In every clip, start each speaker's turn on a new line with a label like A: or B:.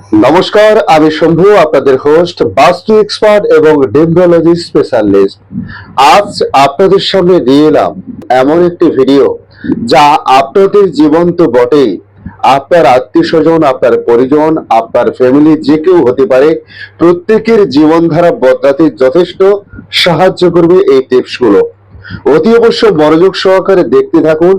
A: নমস্কার, আমি শম্ভু, আপনাদের হোস্ট বাস্তু এক্সপার্ট এবং ডেমব্রোলজি স্পেশালিস্ট আজ আপনাদের সামনে নিয়ে এলাম এমন একটি ভিডিও যা আপনাদের জীবন তো বটেই। আপনার আত্মীয় স্বজন আপনার পরিজন, আপনার ফ্যামিলি যে কেউ হতে পারে, প্রত্যেকের জীবনধারা বদলাতে যথেষ্ট সাহায্য করবে এই টিপসগুলো অতি অবশ্য মনোযোগ সহকারে দেখতে থাকুন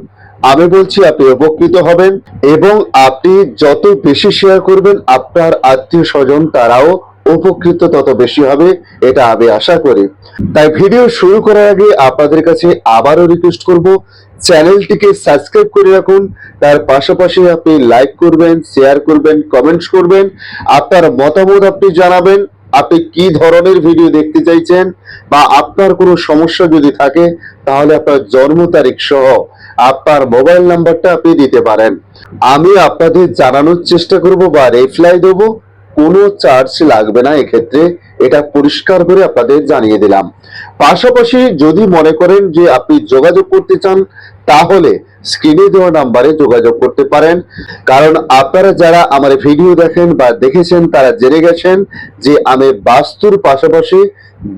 A: আমি বলছি আপনি উপকৃত হবেন এবং আপনি যত বেশি শেয়ার করবেন, আপনার আত্মীয় স্বজন তারাও উপকৃত তত বেশি হবে, এটা আমি আশা করি। তাই ভিডিও শুরু করার আগে আপনাদের কাছে আবারও রিকোয়েস্ট করব, চ্যানেলটিকে সাবস্ক্রাইব করে রাখুন, তার পাশাপাশি আপনি লাইক করবেন শেয়ার করবেন কমেন্টস করবেন, আপনার মতামত আপনি জানাবেন, আপনি কি ধরনের ভিডিও দেখতে চাইছেন বা আপনার কোনো সমস্যা যদি থাকে, তাহলে আপনার জন্ম তারিখ সহ আপনার মোবাইল নাম্বারটা আপনি দিতে পারেন। আমি আপনাদের জানানোর চেষ্টা করব বা রিপ্লাই দেবো। কোনো চার্জ লাগবে না এক্ষেত্রে। এটা পরিষ্কার করে আপনাদের জানিয়ে দিলাম। পাশাপাশি যদি মনে করেন যে আপনি যোগাযোগ করতে চান, তাহলে স্ক্রিনে দেওয়া নাম্বারে যোগাযোগ করতে পারেন। কারণ আপনারা যারা আমার ভিডিও দেখেন বা দেখেছেন, তারা জেনে গেছেন যে আমি বাস্তুর পাশাপাশি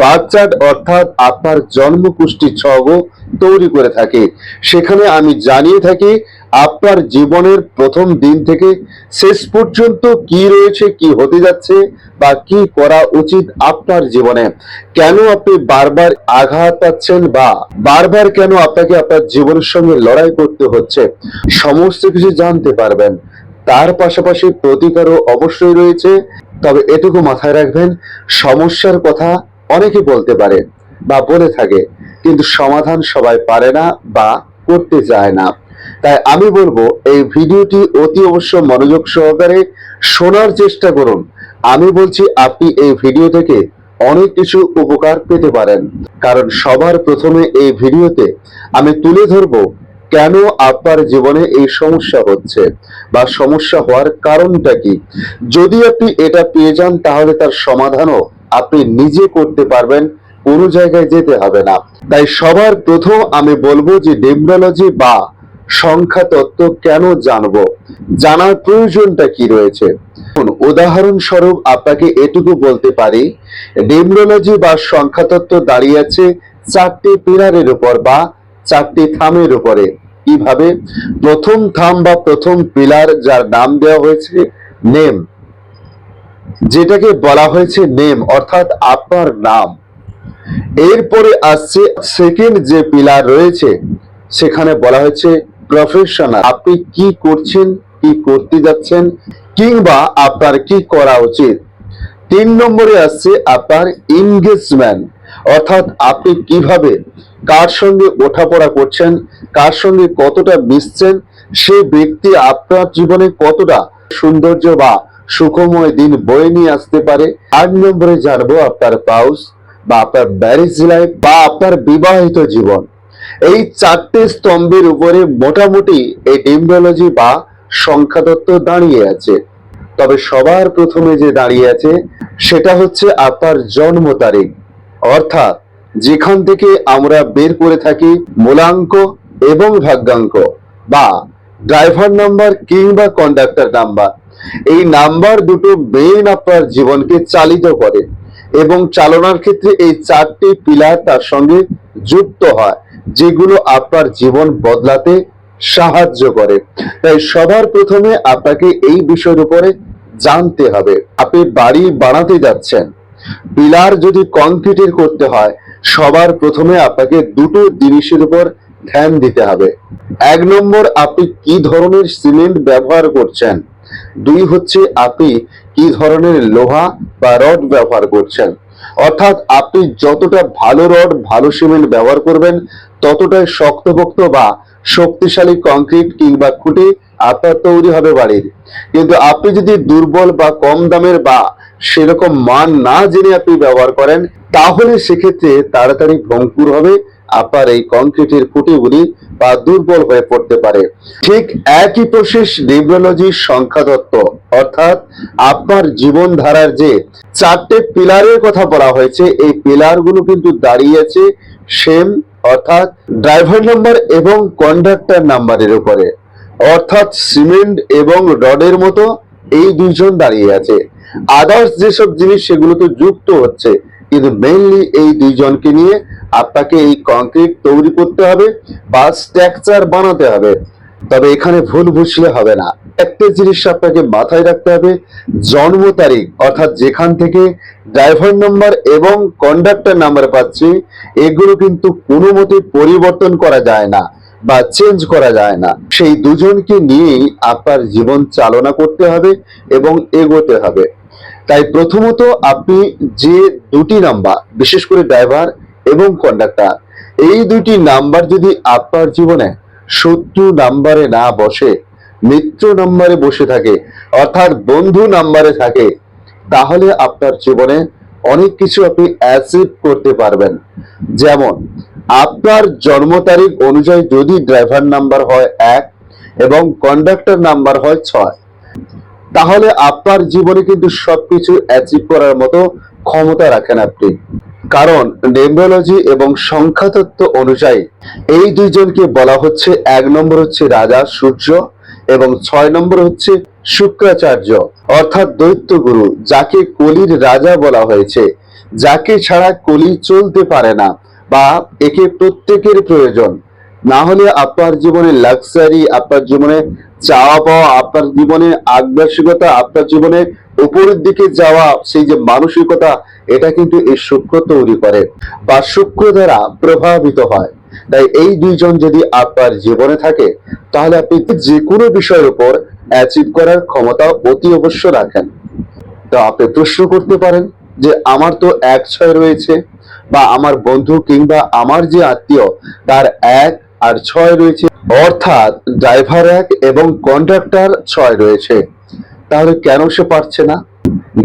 A: বাচ্চাট অর্থাৎ আপনার জন্ম পুষ্টি ছগও তৈরি করে থাকে। সেখানে আমি জানিয়ে থাকি, আপনার জীবনের প্রথম দিন থেকে শেষ পর্যন্ত কি রয়েছে, কি হতে যাচ্ছে বা কি করা উচিত আপনার জীবনে? কেন আপনি বারবার আঘাত পাচ্ছেন বা বারবার কেন আপনাকে আপনার জীবনের সঙ্গে লড়াই করতে হচ্ছে? সমস্ত কিছু জানতে পারবেন। তার পাশাপাশি প্রতিকারও অবশ্যই রয়েছে। তবে এটুকু মাথায় রাখবেন, সমস্যার কথা অনেকে বলতে পারে বা বলে থাকে, কিন্তু সমাধান সবাই পারে না বা করতে চায় না। তাই আমি বলব, এই ভিডিওটি অতি অবশ্য মনোযোগ সহকারে শোনার চেষ্টা করুন। আমি বলছি, আপনি এই ভিডিও থেকে অনেক কিছু উপকার পেতে পারেন। কারণ সবার প্রথমে এই ভিডিওতে আমি তুলে ধরবো, কেন আপনার জীবনে এই সমস্যা হচ্ছে বা সমস্যা হওয়ার কারণটা কি? যদি আপনি এটা পেয়ে যান, তাহলে তার সমাধানও আপনি নিজে করতে পারবেন, কোনো জায়গায় যেতে হবে না। তাই সবার প্রথম আমি বলব যে ডেমব্রোলজি বা সংখ্যা তত্ত্ব কেন জানব? জানার প্রয়োজনটা কি রয়েছে? উদাহরণস্বরূপ আপনাকে এটুকু বলতে পারি ডেমব্রোলজি বা সংখ্যা তত্ত্ব দাঁড়িয়ে আছে চারটি পিলারের উপর বা চারটি থামের উপরে। কীভাবে? প্রথম থাম বা প্রথম পিলার যার নাম দেওয়া হয়েছে, নেম। যেটাকে বলা হয়েছে নেম অর্থাৎ আপনার নাম। এরপরে আসছে সেকেন্ড যে পিলার রয়েছে, সেখানে বলা হয়েছে প্রফেশনাল আপনি কি করছেন, কি করতে যাচ্ছেন, কিংবা আপনার কি করা উচিত? তিন নম্বরে আসছে আপনার ইনগেজমেন্ট অর্থাৎ আপনি কীভাবে, কার সঙ্গে ওঠাপড়া করছেন, কার সঙ্গে কতটা মিশছেন, সে ব্যক্তি আপনার জীবনে কতটা সৌন্দর্য বা সুখময় দিন বয়ে নিয়ে আসতে পারে। আট নম্বরে জানব আপনার পাউস বা আপনার ম্যারেজ লাইফ বা আপনার বিবাহিত জীবন। এই চারটে স্তম্ভের উপরে মোটামুটি এই ডিম্বোলজি বা সংখ্যাতত্ত্ব দাঁড়িয়ে আছে। তবে সবার প্রথমে যে দাঁড়িয়ে আছে, সেটা হচ্ছে আপনার জন্ম তারিখ। অর্থাৎ যেখান থেকে আমরা বের করে থাকি, মূলাঙ্ক এবং ভাগ্যাঙ্ক বা ড্রাইভার নাম্বার কিংবা কন্ডাক্টর নাম্বার এই নাম্বার দুটো মেইন আপনার জীবনকে চালিত করে এবং চালনার ক্ষেত্রে এই চারটি পিলার তার সঙ্গে যুক্ত হয়, যেগুলো আপনার জীবন বদলাতে সাহায্য করে। তাই সবার প্রথমে আপনাকে এই বিষয়ের উপরে জানতে হবে, আপনি বাড়ি বানাতে যাচ্ছেন পিলার যদি কংক্রিটের করতে হয়, সবার প্রথমে আপনাকে দুটো জিনিসের উপর ধ্যান দিতে হবে। এক নম্বর, আপনি কি ধরনের সিমেন্ট ব্যবহার করছেন? দুই হচ্ছে আপনি কি ধরনের লোহা বা রড ব্যবহার করছেন। অর্থাৎ আপনি যতটা ভালো রড, ভালো সিমেন্ট ব্যবহার করবেন, ততটাই শক্তপোক্ত বা শক্তিশালী কংক্রিট কিংবা খুঁটি আপনার তৈরি হবে বাড়ির। কিন্তু আপনি যদি দুর্বল বা কম দামের বা সেরকম মান না জেনে আপনি ব্যবহার করেন, তাহলে সেক্ষেত্রে তাড়াতাড়ি ভঙ্কুর হবে, আপনার এই কংক্রিটের খুঁটিগুলি বা দুর্বল হয়ে পড়তে পারে। ঠিক একই প্রসেস নিউরোলজির সংখ্যা তত্ত্ব অর্থাৎ আপনার জীবনধারার যে চারটে পিলারের কথা বলা হয়েছে, এই পিলারগুলো কিন্তু দাঁড়িয়ে আছে সেম, অর্থাৎ ড্রাইভার নাম্বার এবং কন্ডাক্টর নাম্বারের উপরে, অর্থাৎ সিমেন্ট এবং রডের মতো এই দুইজন দাঁড়িয়ে আছে। আদার্স যেসব জিনিস সেগুলো তো যুক্ত হচ্ছে কিন্তু মেইনলি এই দুইজনকে নিয়ে আপনাকে এই কংক্রিট তৈরি করতে হবে বা স্ট্রাকচার বানাতে হবে। তবে এখানে ভুল বুঝলে হবে না। একটা জিনিস আপনাকে মাথায় রাখতে হবে, জন্ম তারিখ, অর্থাৎ যেখান থেকে ড্রাইভার নাম্বার এবং কন্ডাক্টর নাম্বার পাচ্ছি, এগুলো কিন্তু কোনো মতে পরিবর্তন করা যায় না বা চেঞ্জ করা যায় না। সেই দুজনকে নিয়েই আপনার জীবন চালনা করতে হবে এবং এগোতে হবে। তাই প্রথমত আপনি যে দুটি নাম্বার, বিশেষ করে ড্রাইভার এবং কন্ডাক্টর এই দুটি নাম্বার যদি আপনার জীবনে শত্রু নাম্বারে না বসে, মিত্র নাম্বারে বসে থাকে, অর্থাৎ বন্ধু নাম্বারে থাকে, তাহলে আপনার জীবনে অনেক কিছু আপনি অ্যাচিভ করতে পারবেন। যেমন, আপনার জন্ম তারিখ অনুযায়ী যদি ড্রাইভার নাম্বার হয় এক এবং কন্ডাক্টর নাম্বার হয় ছয় তাহলে আপনার জীবনে কিন্তু সবকিছু অ্যাচিভ করার মতো ক্ষমতা রাখেন আপনি। কারণ নেমরোলজি এবং সংখ্যাতত্ত্ব অনুযায়ী এই দুইজনকে বলা হচ্ছে, এক নম্বর হচ্ছে রাজা সূর্য এবং ছয় নম্বর হচ্ছে শুক্রাচার্য, অর্থাৎ দৈত্য গুরু, যাকে কলির রাজা বলা হয়েছে, যাকে ছাড়া কলি চলতে পারে না বা একে প্রত্যেকের প্রয়োজন। না হলে আপনার জীবনে লাক্সারি আপনার জীবনে চাওয়া পাওয়া আপনার জীবনে আগ্রাসিকতা আপনার জীবনে উপরের দিকে যাওয়া, সেই যে মানসিকতা, এটা কিন্তু এই শুক্র তৈরি করে। বা শুক্র দ্বারা প্রভাবিত হয়। তাই এই দুইজন যদি আপনার জীবনে থাকে, তাহলে আপনি যে কোনো বিষয়ের উপর অ্যাচিভ করার ক্ষমতা অতি অবশ্য রাখেন। তো আপনি প্রশ্ন করতে পারেন যে, আমার তো এক ছয় রয়েছে, বা আমার বন্ধু কিংবা আমার যে আত্মীয়, তার এক আর ছয় রয়েছে। অর্থাৎ ড্রাইভার এক এবং কন্ডাক্টর ছয় রয়েছে। তাহলে কেন সে পারছে না?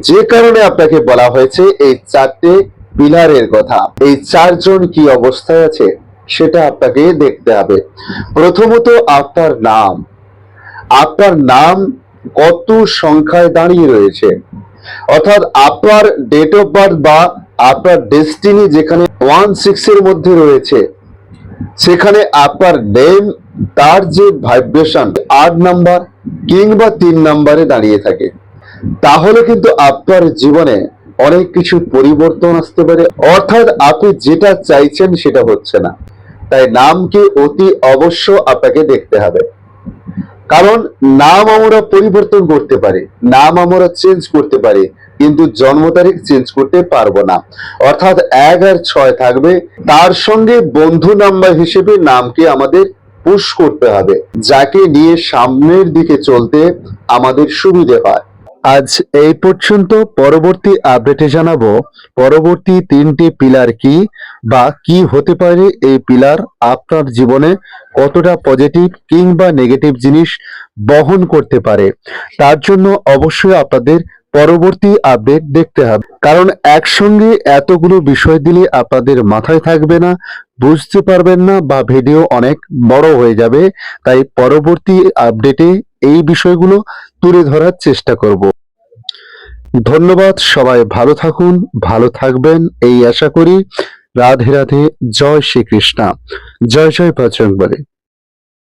A: যে কারণে আপনাকে বলা হয়েছে এই চারটে পিলারের কথা। এই চারজন কি অবস্থায় আছে সেটা আপনাকে দেখতে হবে। প্রথমত আপনার নাম। আপনার নাম কত সংখ্যায় দাঁড়িয়ে রয়েছে? অর্থাৎ আপনার ডেট অফ বার্থ বা আপনার ডেস্টিনি যেখানে ওয়ান সিক্স এর মধ্যে রয়েছে সেখানে আপনার নেম তার যে ভাইব্রেশন আট নাম্বার কিংবা তিন নাম্বারে দাঁড়িয়ে থাকে। তাহলে কিন্তু আপনার জীবনে অনেক কিছু পরিবর্তন আসতে পারে। অর্থাৎ আপনি যেটা চাইছেন সেটা হচ্ছে না। তাই নামকে অতি অবশ্য আপনাকে দেখতে হবে। কারণ নাম আমরা পরিবর্তন করতে পারি, নাম আমরা চেঞ্জ করতে পারি। কিন্তু জন্ম তারিখ চেঞ্জ করতে পারব না। অর্থাৎ এক আর ছয় থাকবে। তার সঙ্গে বন্ধু নাম্বার হিসেবে নামকে আমাদের পুশ করতে হবে, যাকে নিয়ে সামনের দিকে চলতে আমাদের সুবিধে হয়। আজ এই পর্যন্ত পরবর্তী আপডেটে জানাব, পরবর্তী তিনটি পিলার কি বা কি হতে পারে এই পিলার আপনার জীবনে কতটা পজিটিভ কিংবা নেগেটিভ জিনিস বহন করতে পারে। তার জন্য অবশ্যই আপনাদের পরবর্তী আপডেট দেখতে হবে। কারণ একসঙ্গে এতগুলো বিষয় দিলে আপনাদের মাথায় থাকবে না, বুঝতে পারবেন না বা ভিডিও অনেক বড় হয়ে যাবে। তাই পরবর্তী আপডেটে এই বিষয়গুলো তুলে ধরার চেষ্টা করব। ধন্যবাদ, সবাই ভালো থাকুন, ভালো থাকবেন, এই আশা করি। রাধে রাধে, জয় শ্রীকৃষ্ণা। জয় জয় বজরংবলী